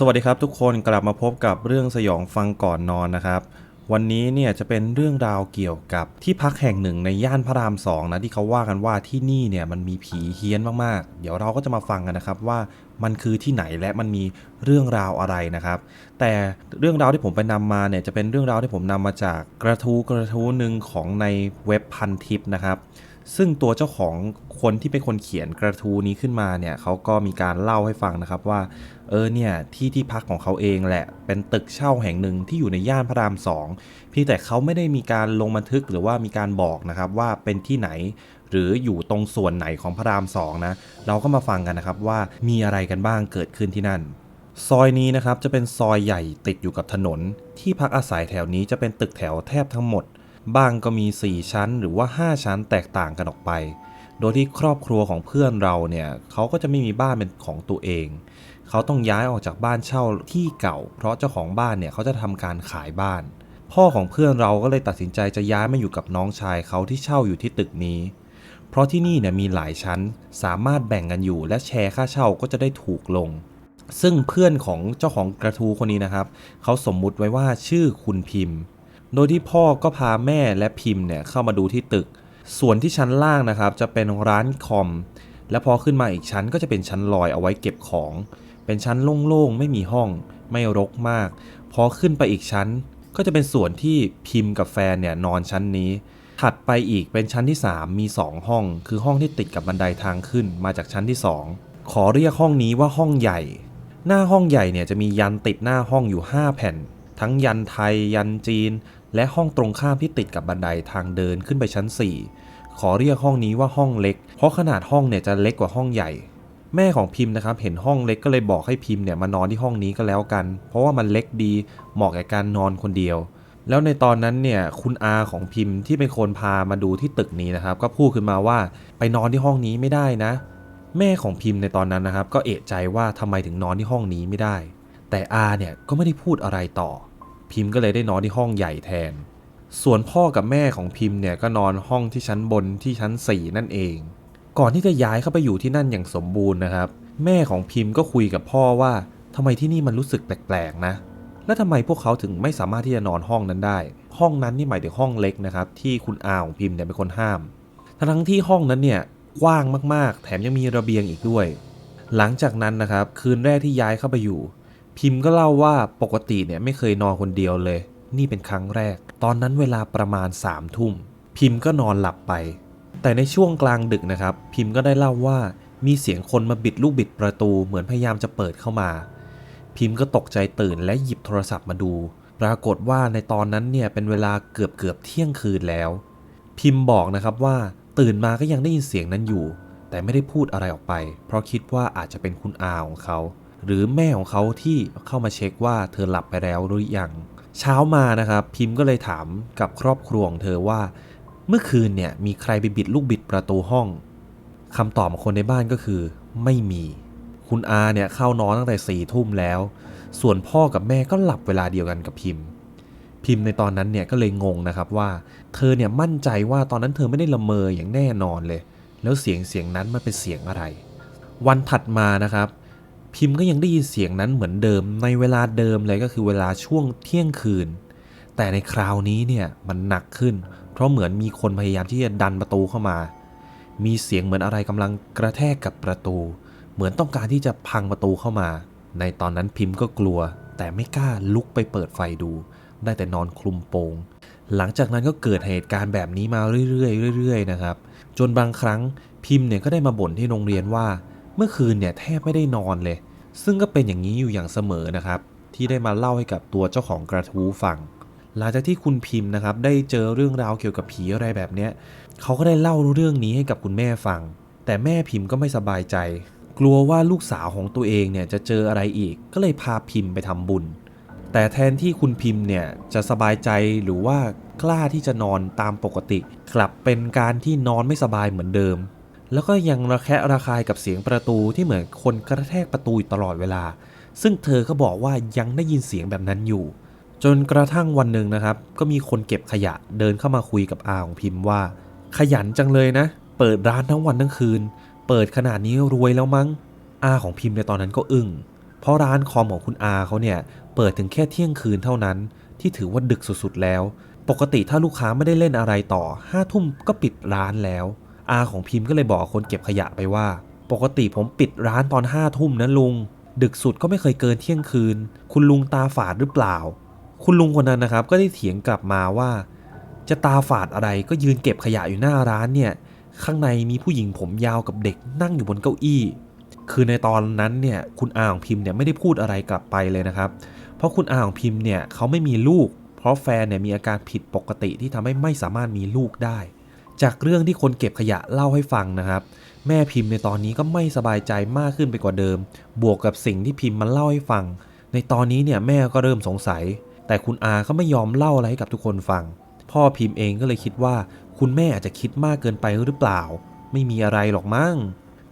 สวัสดีครับทุกคนกลับมาพบกับเรื่องสยองฟังก่อนนอนนะครับ วันนี้เนี่ยจะเป็นเรื่องราวเกี่ยวกับที่พักแห่งหนึ่งในย่านพระรามสองนะที่เขาว่ากันว่าที่นี่เนี่ยมันมีผีเฮี้ยนมากๆ เดี๋ยวเราก็จะมาฟังกันนะครับว่ามันคือที่ไหนและมันมีเรื่องราวอะไรนะครับ แต่เรื่องราวที่ผมไปนำมาเนี่ยจะเป็นเรื่องราวที่ผมนำมาจากกระทู้กระทู้หนึ่งของในเว็บพันทิปนะครับ ซึ่งตัวเจ้าของคนที่เป็นคนเขียนกระทู้นี้ขึ้นมาเนี่ยเขาก็มีการเล่าให้ฟังนะครับว่า เออเนี่ยที่ที่พักของเขาเองแหละ เป็นตึกเช่าแห่งหนึ่งที่อยู่ในย่านพระรามสองเพียงแต่เขาไม่ได้มีการลงบันทึกหรือว่ามีการบอกนะครับว่าเป็นที่ไหน หรืออยู่ตรงส่วนไหนของพระรามสองนะเราก็มาฟังกันนะครับว่ามีอะไรกันบ้างเกิดขึ้นที่นั่นซอยนี้นะครับจะเป็นซอยใหญ่ติดอยู่กับถนน ที่พักอาศัยแถวนี้จะเป็นตึกแถวแทบทั้งหมด บ้างก็มี 4 ชั้นหรือว่า 5 ชั้นแตกต่างกันออกไป โดยที่ครอบครัวของเพื่อนเราเนี่ยเขาก็จะไม่มีบ้านเป็นของตัวเอง เขาต้องย้ายออกจากบ้านเช่าที่เก่า เพราะเจ้าของบ้านเนี่ยเขาจะทำการขายบ้าน พ่อของเพื่อนเราก็เลยตัดสินใจจะย้ายมาอยู่กับน้องชายเขาที่เช่าอยู่ที่ตึกนี้ เพราะที่นี่เนี่ยมีหลายชั้นสามารถแบ่งกันอยู่ และแชร์ค่าเช่าก็จะได้ถูกลงซึ่งเพื่อนของเจ้าของกระทู้คนนี้นะครับ เขาสมมุติไว้ว่าชื่อคุณพิมพ์ โดยที่พ่อก็พาแม่และพิมพ์เนี่ยเข้ามาดูที่ตึก ส่วนที่ชั้นล่างนะครับ จะเป็นร้านคอม และพอขึ้นมาอีกชั้นก็จะเป็นชั้นลอยเอาไว้เก็บของ เป็นชั้นโล่งๆ ไม่มีห้อง ไม่รกมาก พอขึ้นไปอีกชั้น ก็จะเป็นส่วนที่พิมพ์กับแฟนเนี่ยนอนชั้นนี้ ถัดไปอีกเป็นชั้นที่ 3 มี 2 ห้อง คือห้องที่ติดกับบันไดทางขึ้นมาจากชั้นที่ 2 ขอเรียกห้องนี้ว่าห้องใหญ่ หน้าห้องใหญ่เนี่ยจะมียันติดหน้าห้องอยู่ 5 แผ่น ทั้งยันไทยยันจีน และห้องตรงข้ามที่ติดกับบันไดทางเดินขึ้นไปชั้น 4 ขอเรียกห้องนี้ว่าห้องเล็ก เพราะขนาดห้องเนี่ยจะเล็กกว่าห้องใหญ่ แม่ของพิมพ์นะครับ เห็นห้องเล็กก็เลยบอกให้พิมพ์เนี่ยมานอนที่ห้องนี้ก็แล้วกัน เพราะว่ามันเล็กดีเหมาะแก่การนอนคนเดียว แล้วในตอนนั้นเนี่ยคุณอาของพิมพ์ที่เป็นคนพามาดูที่ตึกนี้นะครับ ก็พูดขึ้นมาว่าไปนอนที่ห้องนี้ไม่ได้นะ แม่ของพิมพ์ในตอนนั้นนะครับ ก็เอะใจว่าทำไมถึงนอนที่ห้องนี้ไม่ได้ แต่อาเนี่ยก็ไม่ได้พูดอะไรต่อ พิมพ์ก็เลยได้นอนที่ห้องใหญ่แทน ส่วนพ่อกับแม่ของพิมพ์เนี่ยก็นอนห้องที่ชั้นบนที่ชั้น 4 นั่นเอง ก่อนที่จะย้ายเข้าไปอยู่ที่นั่นอย่างสมบูรณ์นะครับ แม่ของพิมพ์ก็คุยกับพ่อว่าทำไมที่นี่มันรู้สึกแปลกๆนะ แล้วทำไมพวกเขาถึงไม่สามารถที่จะนอนห้องนั้นได้ ห้องนั้นนี่หมายถึงห้องเล็กนะครับ ที่คุณอาของพิมพ์เนี่ยเป็นคนห้าม ทั้งที่ห้องนั้นเนี่ยกว้างมากๆ แถมยังมีระเบียงอีกด้วย หลังจากนั้นนะครับ คืนแรกที่ย้ายเข้าไปอยู่ พิมพ์ก็เล่าว่าปกติเนี่ยไม่เคยนอนคนเดียวเลย นี่เป็นครั้งแรก ตอนนั้นเวลาประมาณ3ามทุ่ม พิมพ์ก็นอนหลับไป แต่ในช่วงกลางดึกนะครับ พิมพ์ก็ได้เล่าว่ามีเสียงคนมาบิดลูกบิดประตูเหมือนพยายามจะเปิดเข้ามา พิมพ์ก็ตกใจตื่นและหยิบโทรศัพท์มาดู ปรากฏว่าในตอนนั้นเนี่ยเป็นเวลาเกือบเกือบเที่ยงคืนแล้ว พิมพ์บอกนะครับว่าตื่นมาก็ยังได้ยินเสียงนั้นอยู่ แต่ไม่ได้พูดอะไรออกไป เพราะคิดว่าอาจจะเป็นคุณอาของเขา หรือแม่ของเขาที่เข้ามาเช็คว่าเธอหลับไปแล้วหรือยังเช้ามานะครับ พิมพ์ก็เลยถามกับครอบครัวของเธอว่า เมื่อคืนเนี่ยมีใครไปบิดลูกบิดประตูห้องคำตอบของคนในบ้านก็คือ ไม่มี คุณอาเนี่ยเข้านอนตั้งแต่สี่ทุ่มแล้ว ส่วนพ่อกับแม่ก็หลับเวลาเดียวกันกับพิมพ์ พิมพ์ในตอนนั้นเนี่ยก็เลยงงนะครับว่า เธอเนี่ยมั่นใจว่าตอนนั้นเธอไม่ได้ละเมออย่างแน่นอนเลย แล้วเสียงเสียงนั้นมันเป็นเสียงอะไร วันถัดมานะครับ พิมพ์ก็ยังได้ยินเสียงนั้นเหมือนเดิมในเวลาเดิมเลยก็คือเวลาช่วงเที่ยงคืน แต่ในคราวนี้เนี่ยมันหนักขึ้น เพราะเหมือนมีคนพยายามที่จะดันประตูเข้ามา มีเสียงเหมือนอะไรกำลังกระแทกกับประตู เหมือนต้องการที่จะพังประตูเข้ามา ในตอนนั้นพิมพ์ก็กลัว แต่ไม่กล้าลุกไปเปิดไฟดู ได้แต่นอนคลุมโปง หลังจากนั้นก็เกิดเหตุการณ์แบบนี้มาเรื่อยๆเรื่อยๆนะครับ จนบางครั้งพิมพ์เนี่ยก็ได้มาบ่นที่โรงเรียนว่า เมื่อคืนเนี่ยแทบไม่ได้นอนเลย ซึ่งก็เป็นอย่างนี้อยู่อย่างเสมอนะครับ ที่ได้มาเล่าให้กับตัวเจ้าของกระทู้ฟัง หลังจากที่คุณพิมพ์นะครับ ได้เจอเรื่องราวเกี่ยวกับผีอะไรแบบเนี้ยเขาก็ได้เล่าเรื่องนี้ให้กับคุณแม่ฟัง แต่แม่พิมพ์ก็ไม่สบายใจ กลัวว่าลูกสาวของตัวเองเนี่ยจะเจออะไรอีก ก็เลยพาพิมพ์ไปทำบุญ แต่แทนที่คุณพิมพ์เนี่ยจะสบายใจหรือว่ากล้าที่จะนอนตามปกติ กลับเป็นการที่นอนไม่สบายเหมือนเดิม แล้วก็ยังระแคะระคายกับเสียงประตูที่เหมือนคนกระแทกประตูตลอดเวลา ซึ่งเธอก็บอกว่ายังได้ยินเสียงแบบนั้นอยู่ จนกระทั่งวันหนึ่งนะครับ ก็มีคนเก็บขยะเดินเข้ามาคุยกับอาของพิมพ์ว่า ขยันจังเลยนะ เปิดร้านทั้งวันทั้งคืน เปิดขนาดนี้รวยแล้วมั้ง อาของพิมพ์ในตอนนั้นก็อึง้งเพราะร้านคอมของคุณอาเขาเนี่ยเปิดถึงแค่เที่ยงคืนเท่านั้น ที่ถือว่าดึกสุดๆแล้ว ปกติถ้าลูกค้าไม่ได้เล่นอะไรต่อห้าทุ่มก็ปิดร้านแล้ว อาของพิมพ์ก็เลยบอกคนเก็บขยะไปว่า ปกติผมปิดร้านตอนห้าทุ่มนะลุง ดึกสุดก็ไม่เคยเกินเที่ยงคืน คุณลุงตาฝาดหรือเปล่า คุณลุงคนนั้นนะครับ ก็ได้เถียงกลับมาว่า จะตาฝาดอะไรก็ยืนเก็บขยะอยู่หน้าร้านเนี่ย ข้างในมีผู้หญิงผมยาวกับเด็กนั่งอยู่บนเก้าอี้คือในตอนนั้นเนี่ยคุณอาของพิมพ์เนี่ยไม่ได้พูดอะไรกลับไปเลยนะครับ เพราะคุณอาของพิมพ์เนี่ยเขาไม่มีลูก เพราะแฟนเนี่ยมีอาการผิดปกติที่ทำให้ไม่สามารถมีลูกได้ จากเรื่องที่คนเก็บขยะเล่าให้ฟังนะครับ แม่พิมพ์ในตอนนี้ก็ไม่สบายใจมากขึ้นไปกว่าเดิม บวกกับสิ่งที่พิมพ์มันเล่าให้ฟัง ในตอนนี้เนี่ยแม่ก็เริ่มสงสัย แต่คุณอาก็ไม่ยอมเล่าอะไรให้กับทุกคนฟัง พ่อพิมพ์เองก็เลยคิดว่า คุณแม่อาจจะคิดมากเกินไปหรือเปล่า ไม่มีอะไรหรอกมั้ง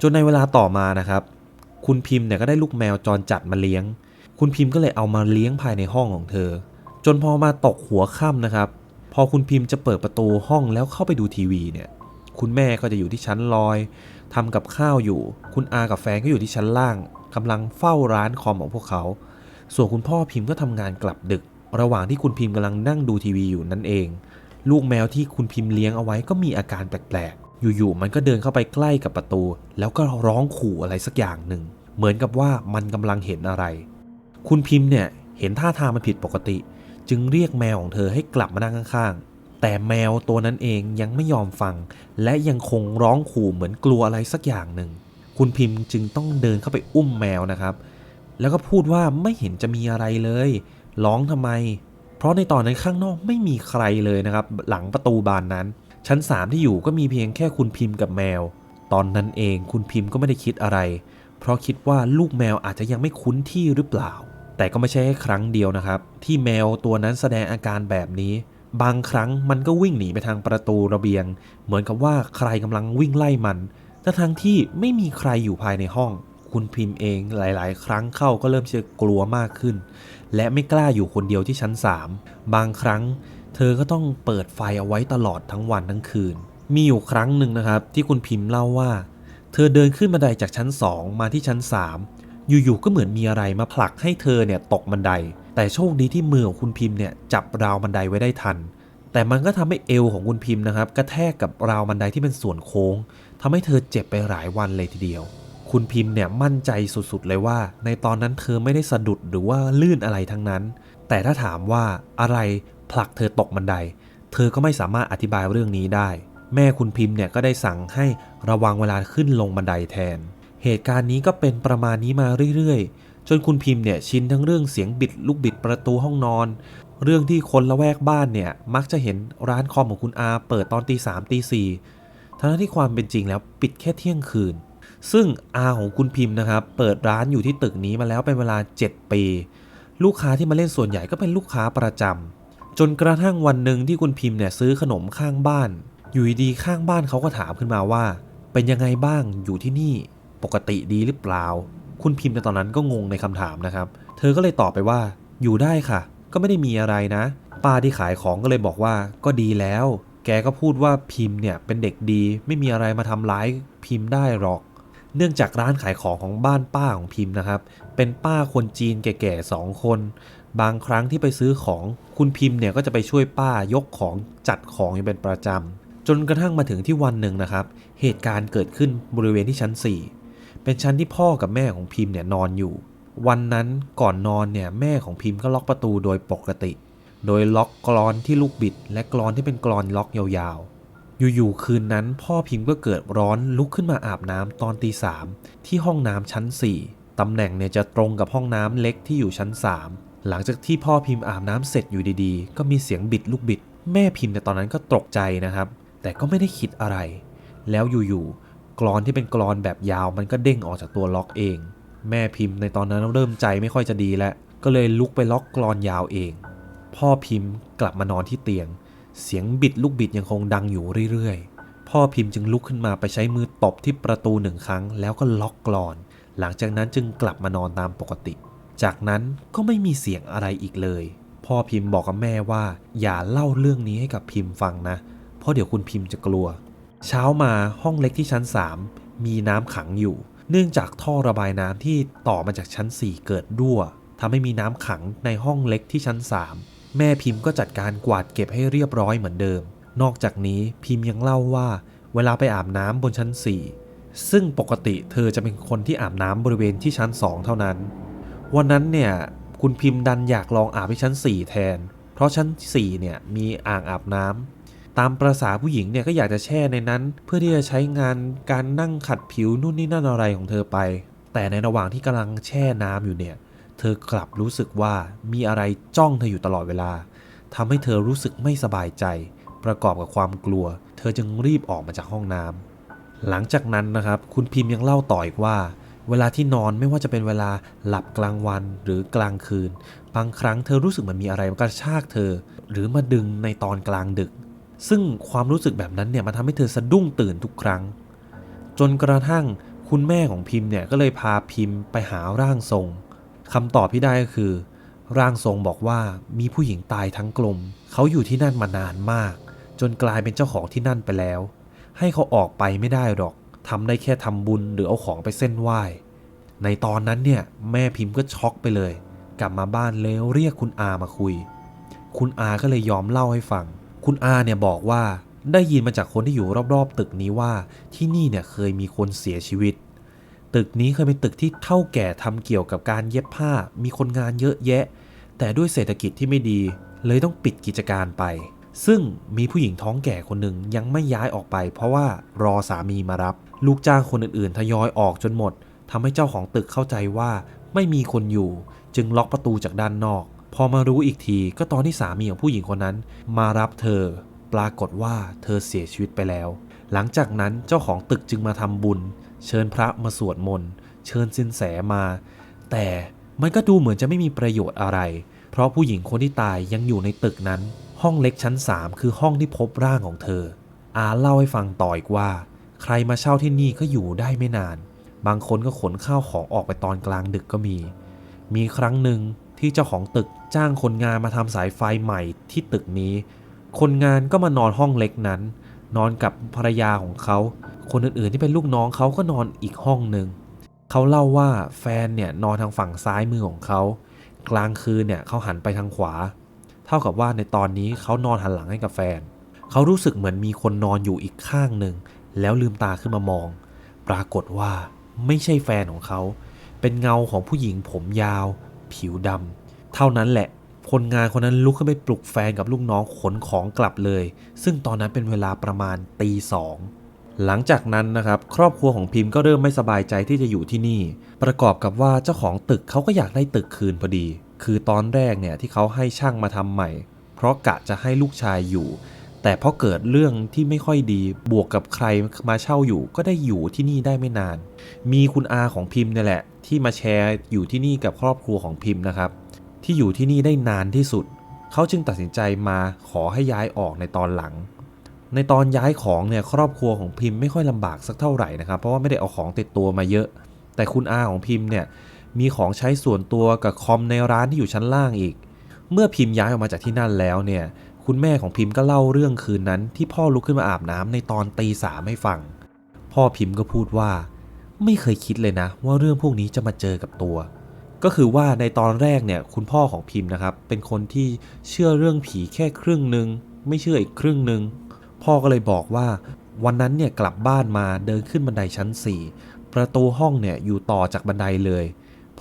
จนในเวลาต่อมานะครับ คุณพิมพ์เนี่ยก็ได้ลูกแมวจรจัดมาเลี้ยง คุณพิมพ์ก็เลยเอามาเลี้ยงภายในห้องของเธอ จนพอมาตกหัวค่ำนะครับ พอคุณพิมพ์จะเปิดประตูห้องแล้วเข้าไปดูทีวีเนี่ย คุณแม่ก็จะอยู่ที่ชั้นลอยทำกับข้าวอยู่ คุณอากับแฟนก็อยู่ที่ชั้นล่างกำลังเฝ้าร้านคอมของพวกเขา ส่วนคุณพ่อพิมพ์ก็ทำงานกลับดึก ระหว่างที่คุณพิมพ์กำลังนั่งดูทีวีอยู่นั่นเอง ลูกแมวที่คุณพิมพ์เลี้ยงเอาไว้ก็มีอาการแปลกๆ อยู่ๆมันก็เดินเข้าไปใกล้กับประตู แล้วก็ร้องขู่อะไรสักอย่างหนึ่ง เหมือนกับว่ามันกำลังเห็นอะไร คุณพิมพ์เนี่ยเห็นท่าทางมันผิดปกติ จึงเรียกแมวของเธอให้กลับมานั่งข้างๆ แต่แมวตัวนั้นเองยังไม่ยอมฟัง และยังคงร้องขู่เหมือนกลัวอะไรสักอย่างหนึ่ง คุณพิมพ์จึงต้องเดินเข้าไปอุ้มแมวนะครับ แล้วก็พูดว่าไม่เห็นจะมีอะไรเลย ร้องทำไม เพราะในตอนนั้นข้างนอกไม่มีใครเลยนะครับ หลังประตูบานนั้น ชั้น3ที่อยู่ก็มีเพียงแค่คุณพิมพ์กับแมว ตอนนั้นเองคุณพิมพ์ก็ไม่ได้คิดอะไร เพราะคิดว่าลูกแมวอาจจะยังไม่คุ้นที่หรือเปล่า แต่ก็ไม่ใช่แค่ครั้งเดียวนะครับ ที่แมวตัวนั้นแสดงอาการแบบนี้ บางครั้งมันก็วิ่งหนีไปทางประตูระเบียง เหมือนกับว่าใครกำลังวิ่งไล่มันแต่ทั้งที่ไม่มีใครอยู่ภายในห้อง คุณพิมพ์เองหลาย ๆ ครั้งเข้าก็เริ่มจะกลัวมากขึ้น และไม่กล้าอยู่คนเดียวที่ชั้น 3 บางครั้ง เธอก็ต้องเปิดไฟเอาไว้ตลอดทั้งวันทั้งคืน มีอยู่ครั้งหนึ่งนะครับ ที่คุณพิมพ์เล่าว่า เธอเดินขึ้นบันไดจากชั้น 2 มาที่ชั้น 3 อยู่ๆก็เหมือนมีอะไรมาผลักให้เธอเนี่ยตกบันได แต่โชคดีที่มือของคุณพิมพ์เนี่ยจับราวบันไดไว้ได้ทัน แต่มันก็ทำให้เอวของคุณพิมพ์นะครับกระแทกกับราวบันไดที่เป็นส่วนโค้งทำให้เธอเจ็บไปหลายวันเลยทีเดียว คุณพิมพ์เนี่ยมั่นใจสุดๆเลยว่า ในตอนนั้นเธอไม่ได้สะดุดหรือว่าลื่นอะไรทั้งนั้น แต่ถ้าถามว่าอะไรผลักเธอตกบันได เธอก็ไม่สามารถอธิบายเรื่องนี้ได้ แม่คุณพิมพ์เนี่ยก็ได้สั่งให้ระวังเวลาขึ้นลงบันไดแทน เหตุการณ์นี้ก็เป็นประมาณนี้มาเรื่อยๆ จนคุณพิมพ์เนี่ยชินทั้งเรื่องเสียงบิดลูกบิดประตูห้องนอน เรื่องที่คนละแวกบ้านเนี่ยมักจะเห็นร้านคอมของคุณอาเปิดตอนตีสามตีสี่ทั้งที่ความเป็นจริงแล้วปิดแค่เที่ยงคืน ซึ่งอาของคุณพิมพ์นะครับเปิดร้านอยู่ที่ตึกนี้มาแล้วเป็นเวลา 7 ปี ลูกค้าที่มาเล่นส่วนใหญ่ก็เป็นลูกค้าประจำจนกระทั่งวันหนึ่งที่คุณพิมพ์เนี่ยซื้อขนมข้างบ้าน อยู่ดีๆข้างบ้านเขาก็ถามขึ้นมาว่า เป็นยังไงบ้างอยู่ที่นี่ ปกติดีหรือเปล่า คุณพิมพ์ในตอนนั้นก็งงในคำถามนะครับ เธอก็เลยตอบไปว่า อยู่ได้ค่ะ ก็ไม่ได้มีอะไรนะ ป้าที่ขายของก็เลยบอกว่า ก็ดีแล้ว แกก็พูดว่าพิมพ์เนี่ยเป็นเด็กดี ไม่มีอะไรมาทำร้ายพิมพ์ได้หรอก เนื่องจากร้านขายของของบ้านป้าของพิมพ์นะครับ เป็นป้าคนจีนแก่ๆสองคน บางครั้งที่ไปซื้อของ คุณพิมพ์เนี่ยก็จะไปช่วยป้ายกของจัดของอยู่เป็นประจำจนกระทั่งมาถึงที่วันหนึ่งนะครับ เหตุการณ์เกิดขึ้นบริเวณที่ชั้น 4 เป็นชั้นที่พ่อกับแม่ของพิมพ์เนี่ยนอนอยู่ วันนั้นก่อนนอนเนี่ยแม่ของพิมพ์ก็ล็อกประตูโดยปกติ โดยล็อกกรอนที่ลูกบิด และกรอนที่เป็นกรอนล็อกยาวๆ อยู่ๆคืนนั้นพ่อพิมพ์ก็เกิดร้อนลุกขึ้นมาอาบน้ำตอนตีสามที่ห้องน้ำชั้น 4ตำแหน่งเนี่ยจะตรงกับห้องน้ำเล็กที่อยู่ชั้น 3 หลังจากที่พ่อพิมพ์อาบน้ำเสร็จอยู่ดีๆ ก็มีเสียงบิดลูกบิด แม่พิมพ์ในตอนนั้นก็ตกใจนะครับ แต่ก็ไม่ได้คิดอะไร แล้วอยู่ๆ กรอนที่เป็นกรอนแบบยาวมันก็เด้งออกจากตัวล็อกเอง แม่พิมพ์ในตอนนั้นเริ่มใจไม่ค่อยจะดีแล้ว ก็เลยลุกไปล็อกกรอนยาวเอง พ่อพิมพ์กลับมานอนที่เตียง เสียงบิดลูกบิดยังคงดังอยู่เรื่อยๆ พ่อพิมพ์จึงลุกขึ้นมาไปใช้มือตบที่ประตูหนึ่งครั้ง แล้วก็ล็อกกรอน หลังจากนั้นจึงกลับมานอนตามปกติ จากนั้นก็ไม่มีเสียงอะไรอีกเลย พ่อพิมพ์บอกกับแม่ว่า อย่าเล่าเรื่องนี้ให้กับพิมพ์ฟังนะ เพราะเดี๋ยวคุณพิมพ์จะกลัว เช้ามาห้องเล็กที่ชั้น 3 มีน้ำขังอยู่ เนื่องจากท่อระบายน้ำที่ต่อมาจากชั้น 4 เกิดรั่วทำให้มีน้ำขังในห้องเล็กที่ชั้น 3 แม่พิมพ์ก็จัดการกวาดเก็บให้เรียบร้อยเหมือนเดิม นอกจากนี้พิมพ์ยังเล่าว่า เวลาไปอาบน้ำบนชั้น 4 ซึ่งปกติเธอจะเป็นคนที่อาบน้ำบริเวณที่ชั้น 2 เท่านั้น วันนั้นเนี่ยคุณพิมพ์ดันอยากลองอาบที่ชั้น 4 แทน เพราะชั้น 4 เนี่ยมีอ่างอาบน้ำ ตามประษาผู้หญิงเนี่ยก็อยากจะแช่ในนั้น เพื่อที่จะใช้งานการนั่งขัดผิวนู่นนี่นั่นอะไรของเธอไป แต่ในระหว่างที่กำลังแช่น้ำอยู่เนี่ย เธอกลับรู้สึกว่ามีอะไรจ้องเธออยู่ตลอดเวลาทำให้เธอรู้สึกไม่สบายใจ ประกอบกับความกลัว เธอจึงรีบออกมาจากห้องน้ำหลังจากนั้นนะครับ คุณพิมพ์ยังเล่าต่ออีกว่า เวลาที่นอนไม่ว่าจะเป็นเวลาหลับกลางวันหรือกลางคืน บางครั้งเธอรู้สึกเหมันมีอะไรมากระชากเธอ หรือมาดึงในตอนกลางดึก ซึ่งความรู้สึกแบบนั้นเนี่ยมันทำให้เธอสะดุ้งตื่นทุกครั้ง จนกระทั่งคุณแม่ของพิมพ์เนี่ยก็เลยพาพิมพ์ไปหาร่างทรงคำตอบที่ได้ก็คือ ร่างทรงบอกว่ามีผู้หญิงตายทั้งกลมเขาอยู่ที่นั่นมานานมาก จนกลายเป็นเจ้าของที่นั่นไปแล้ว ให้เขาออกไปไม่ได้หรอกทำได้แค่ทำบุญหรือเอาของไปเส้นไหว้ในตอนนั้นเนี่ยแม่พิมพ์ก็ช็อกไปเลย กลับมาบ้านแล้วเรียกคุณอามาคุย คุณอาก็เลยยอมเล่าให้ฟัง คุณอาเนี่ยบอกว่าได้ยินมาจากคนที่อยู่รอบๆ ตึกนี้ว่าที่นี่เนี่ยเคยมีคนเสียชีวิต ตึกนี้เคยเป็นตึกที่เท่าแก่ทำเกี่ยวกับการเย็บผ้า มีคนงานเยอะแยะ แต่ด้วยเศรษฐกิจที่ไม่ดี เลยต้องปิดกิจการไป ซึ่งมีผู้หญิงท้องแก่คนหนึ่งยังไม่ย้ายออกไป เพราะว่ารอสามีมารับ ลูกจ้างคนอื่นๆทยอยออกจนหมดทำให้เจ้าของตึกเข้าใจว่าไม่มีคนอยู่ จึงล็อกประตูจากด้านนอก พอมารู้อีกทีก็ตอนที่สามีของผู้หญิงคนนั้น มารับเธอ ปรากฏว่าเธอเสียชีวิตไปแล้ว หลังจากนั้นเจ้าของตึกจึงมาทำบุญ เชิญพระมาสวดมนต์เชิญสินแสมา แต่มันก็ดูเหมือนจะไม่มีประโยชน์อะไร เพราะผู้หญิงคนที่ตายยังอยู่ในตึกนั้น ห้องเล็กชั้น 3 คือห้องที่พบร่างของเธอ อาเล่าให้ฟังต่ออีกว่า ใครมาเช่าที่นี่ก็อยู่ได้ไม่นาน บางคนก็ขนข้าวของออกไปตอนกลางดึกก็มี มีครั้งหนึ่ง ที่เจ้าของตึกจ้างคนงานมาทำสายไฟใหม่ที่ตึกนี้ คนงานก็มานอนห้องเล็กนั้น นอนกับภรรยาของเขา คนอื่นๆที่เป็นลูกน้องเขาก็นอนอีกห้องหนึ่งเขาเล่าว่าแฟนเนี่ยนอนทางฝั่งซ้ายมือของเขา กลางคืนเนี่ยเขาหันไปทางขวา เท่ากับว่าในตอนนี้เขานอนหันหลังให้กับแฟน เขารู้สึกเหมือนมีคนนอนอยู่อีกข้างหนึ่งแล้วลืมตาขึ้นมามอง ปรากฏว่าไม่ใช่แฟนของเขา เป็นเงาของผู้หญิงผมยาว ผิวดำเท่านั้นแหละ คนงานคนนั้นลุกขึ้นไปปลุกแฟนกับลูกน้องขนของกลับเลย ซึ่งตอนนั้นเป็นเวลาประมาณตีสองหลังจากนั้นนะครับ ครอบครัวของพิมพ์ก็เริ่มไม่สบายใจที่จะอยู่ที่นี่ ประกอบกับว่าเจ้าของตึกเขาก็อยากได้ตึกคืนพอดี คือตอนแรกเนี่ยที่เขาให้ช่างมาทำใหม่ เพราะกะจะให้ลูกชายอยู่ แต่พอเกิดเรื่องที่ไม่ค่อยดีบวกกับใครมาเช่าอยู่ ก็ได้อยู่ที่นี่ได้ไม่นาน มีคุณอาของพิมพ์เนี่ยแหละ ที่มาแชร์อยู่ที่นี่กับครอบครัวของพิมพ์นะครับ ที่อยู่ที่นี่ได้นานที่สุด เขาจึงตัดสินใจมาขอให้ย้ายออกในตอนหลัง ในตอนย้ายของเนี่ยครอบครัวของพิมพ์ไม่ค่อยลำบากสักเท่าไหร่นะครับ เพราะว่าไม่ได้เอาของติดตัวมาเยอะ แต่คุณอาของพิมพ์เนี่ยมีของใช้ส่วนตัวกับคอมในร้านที่อยู่ชั้นล่างอีก เมื่อพิมพ์ย้ายออกมาจากที่นั่นแล้วเนี่ย คุณแม่ของพิมพ์ก็เล่าเรื่องคืนนั้นที่พ่อลุกขึ้นมาอาบน้ำในตอนตีสามให้ฟัง พ่อพิมพ์ก็พูดว่า ไม่เคยคิดเลยนะ ว่าเรื่องพวกนี้จะมาเจอกับตัว ก็คือว่าในตอนแรกเนี่ยคุณพ่อของพิมพ์นะครับ เป็นคนที่เชื่อเรื่องผีแค่ครึ่งหนึ่งไม่เชื่ออีกครึ่งหนึ่งพ่อก็เลยบอกว่า วันนั้นเนี่ยกลับบ้านมาเดินขึ้นบันไดชั้น 4 ประตูห้องเนี่ยอยู่ต่อจากบันไดเลย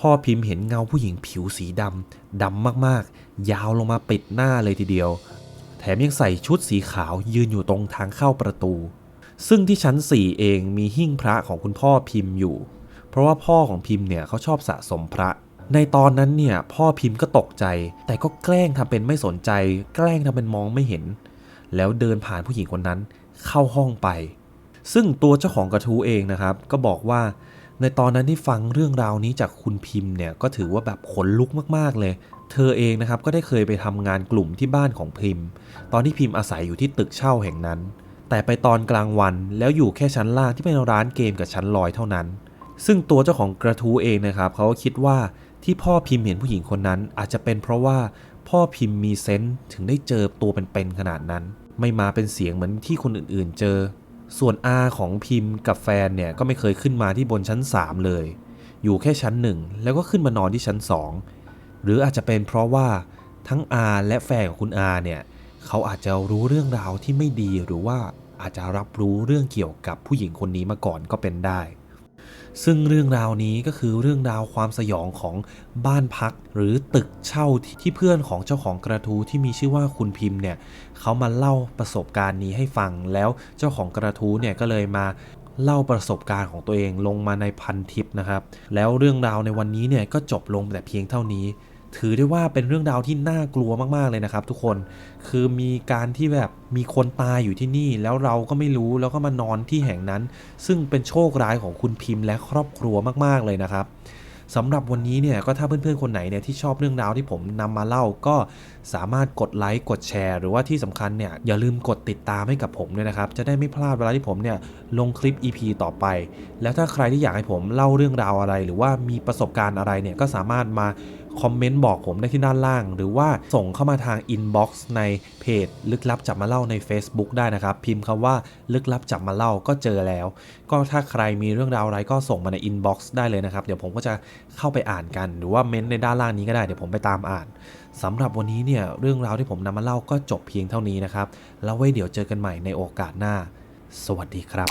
พ่อพิมพ์เห็นเงาผู้หญิงผิวสีดำดำมากๆ ยาวลงมาปิดหน้าเลยทีเดียว ถมยังใส่ชุดสีขาวยืนอยู่ตรงทางเข้าประตู ซึ่งที่ชั้น 4 เองมีหิ้งพระของคุณพ่อพิมพ์อยู่ เพราะว่าพ่อของพิมพ์เนี่ยเขาชอบสะสมพระ ในตอนนั้นเนี่ยพ่อพิมพ์ก็ตกใจ แต่ก็แกล้งทำเป็นไม่สนใจ แกล้งทำเป็นมองไม่เห็น แล้วเดินผ่านผู้หญิงคนนั้นเข้าห้องไป ซึ่งตัวเจ้าของกระทู้เองนะครับ ก็บอกว่าในตอนนั้นที่ฟังเรื่องราวนี้จากคุณพิมพ์เนี่ยก็ถือว่าแบบขนลุกมากๆเลย เธอเองนะครับก็ได้เคยไปทำงานกลุ่มที่บ้านของพิมพ์ ตอนที่พิมพ์อาศัยอยู่ที่ตึกเช่าแห่งนั้น แต่ไปตอนกลางวันแล้วอยู่แค่ชั้นล่างที่เป็นร้านเกมกับชั้นลอยเท่านั้น ซึ่งตัวเจ้าของกระทู้เองนะครับเขาก็คิดว่าที่พ่อพิมพ์เห็นผู้หญิงคนนั้น อาจจะเป็นเพราะว่าพ่อพิมพ์มีเซนส์ถึงได้เจอตัวเป็นๆขนาดนั้น ไม่มาเป็นเสียงเหมือนที่คนอื่นๆเจอ ส่วนอาของพิมพ์กับแฟนเนี่ยก็ไม่เคยขึ้นมาที่บนชั้น 3 เลย อยู่แค่ชั้นหนึ่งแล้วก็ขึ้นมานอนที่ชั้น 2 หรืออาจจะเป็นเพราะว่าทั้งอาและแฟนของคุณอาเนี่ยเขาอาจจะรู้เรื่องราวที่ไม่ดีหรือว่าอาจจะรับรู้เรื่องเกี่ยวกับผู้หญิงคนนี้มาก่อนก็เป็นได้ ซึ่งเรื่องราวนี้ก็คือเรื่องราวความสยองของบ้านพักหรือตึกเช่าที่ที่เพื่อนของเจ้าของกระทู้ที่มีชื่อว่าคุณพิมพ์เนี่ยเขามาเล่าประสบการณ์นี้ให้ฟังแล้วเจ้าของกระทู้เนี่ยก็เลยมา เล่าประสบการณ์ของตัวเองลงมาในพันทิปนะครับ แล้วเรื่องราวในวันนี้เนี่ยก็จบลงแต่เพียงเท่านี้ ถือได้ว่าเป็นเรื่องราวที่น่ากลัวมากๆเลยนะครับ ทุกคนคือมีการที่แบบมีคนตายอยู่ที่นี่ แล้วเราก็ไม่รู้แล้วก็มานอนที่แห่งนั้น ซึ่งเป็นโชคร้ายของคุณพิมพ์และครอบครัวมากๆเลยนะครับสำหรับวันนี้เนี่ยก็ถ้าเพื่อนๆคนไหนเนี่ยที่ชอบเรื่องราวที่ผมนำมาเล่าก็ สามารถกดไลค์กดแชร์ หรือว่าที่สำคัญเนี่ยอย่าลืมกดติดตามให้กับผมด้วยนะครับ จะได้ไม่พลาดเวลาที่ผมเนี่ยลงคลิป EP ต่อไป แล้วถ้าใครที่อยากให้ผมเล่าเรื่องราวอะไร หรือว่ามีประสบการณ์อะไรเนี่ยก็สามารถมาคอมเมนต์บอกผมได้ที่ด้านล่าง หรือว่าส่งเข้ามาทางอินบ็อกซ์ในเพจ ลึกลับจับมาเล่าใน Facebook ได้นะครับ พิมพ์คำว่าลึกลับจับมาเล่าก็เจอแล้ว ก็ถ้าใครมีเรื่องราวอะไรก็ส่งมาในอินบ็อกซ์ได้เลยนะครับ เดี๋ยวผมก็จะเข้าไปอ่านกัน หรือว่าเม้นต์ในด้านล่างนี้ก็ได้เดี๋ยวผมไปตามอ่าน สำหรับวันนี้เนี่ยเรื่องราวที่ผมนำมาเล่าก็จบเพียงเท่านี้นะครับ แล้วไว้เดี๋ยวเจอกันใหม่ในโอกาสหน้า สวัสดีครับ